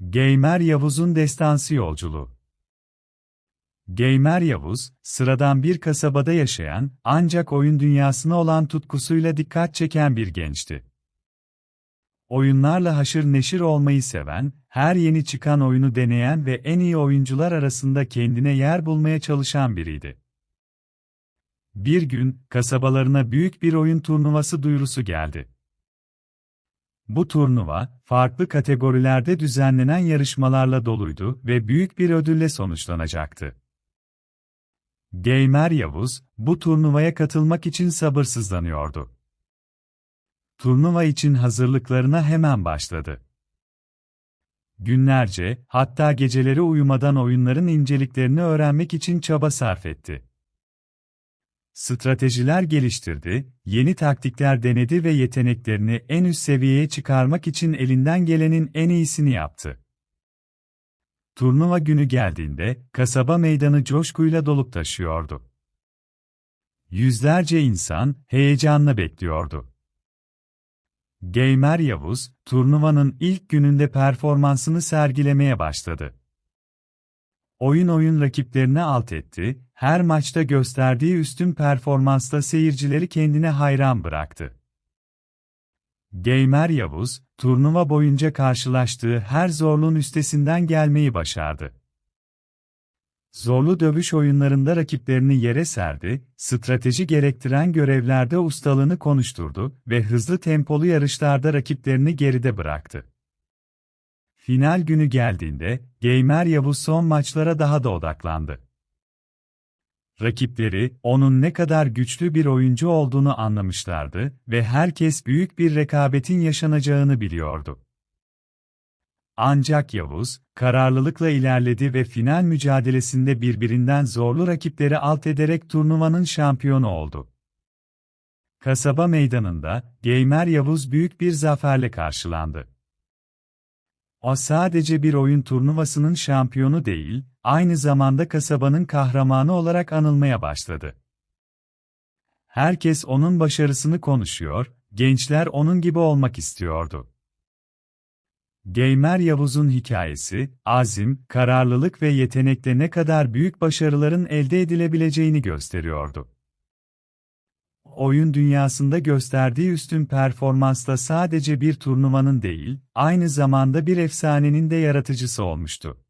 Gamer Yavuz'un destansı yolculuğu. Gamer Yavuz, sıradan bir kasabada yaşayan, ancak oyun dünyasına olan tutkusuyla dikkat çeken bir gençti. Oyunlarla haşır neşir olmayı seven, her yeni çıkan oyunu deneyen ve en iyi oyuncular arasında kendine yer bulmaya çalışan biriydi. Bir gün, kasabalarına büyük bir oyun turnuvası duyurusu geldi. Bu turnuva, farklı kategorilerde düzenlenen yarışmalarla doluydu ve büyük bir ödülle sonuçlanacaktı. Gamer Yavuz, bu turnuvaya katılmak için sabırsızlanıyordu. Turnuva için hazırlıklarına hemen başladı. Günlerce, hatta geceleri uyumadan oyunların inceliklerini öğrenmek için çaba sarf etti. Stratejiler geliştirdi, yeni taktikler denedi ve yeteneklerini en üst seviyeye çıkarmak için elinden gelenin en iyisini yaptı. Turnuva günü geldiğinde, kasaba meydanı coşkuyla dolup taşıyordu. Yüzlerce insan, heyecanla bekliyordu. Gamer Yavuz, turnuvanın ilk gününde performansını sergilemeye başladı. Oyun oyun rakiplerini alt etti, her maçta gösterdiği üstün performansla seyircileri kendine hayran bıraktı. Gamer Yavuz, turnuva boyunca karşılaştığı her zorluğun üstesinden gelmeyi başardı. Zorlu dövüş oyunlarında rakiplerini yere serdi, strateji gerektiren görevlerde ustalığını konuşturdu ve hızlı tempolu yarışlarda rakiplerini geride bıraktı. Final günü geldiğinde, Gamer Yavuz son maçlara daha da odaklandı. Rakipleri, onun ne kadar güçlü bir oyuncu olduğunu anlamışlardı ve herkes büyük bir rekabetin yaşanacağını biliyordu. Ancak Yavuz, kararlılıkla ilerledi ve final mücadelesinde birbirinden zorlu rakipleri alt ederek turnuvanın şampiyonu oldu. Kasaba meydanında, Gamer Yavuz büyük bir zaferle karşılandı. O sadece bir oyun turnuvasının şampiyonu değil, aynı zamanda kasabanın kahramanı olarak anılmaya başladı. Herkes onun başarısını konuşuyor, gençler onun gibi olmak istiyordu. Gamer Yavuz'un hikayesi, azim, kararlılık ve yetenekle ne kadar büyük başarıların elde edilebileceğini gösteriyordu. Oyun dünyasında gösterdiği üstün performansla sadece bir turnuvanın değil, aynı zamanda bir efsanenin de yaratıcısı olmuştu.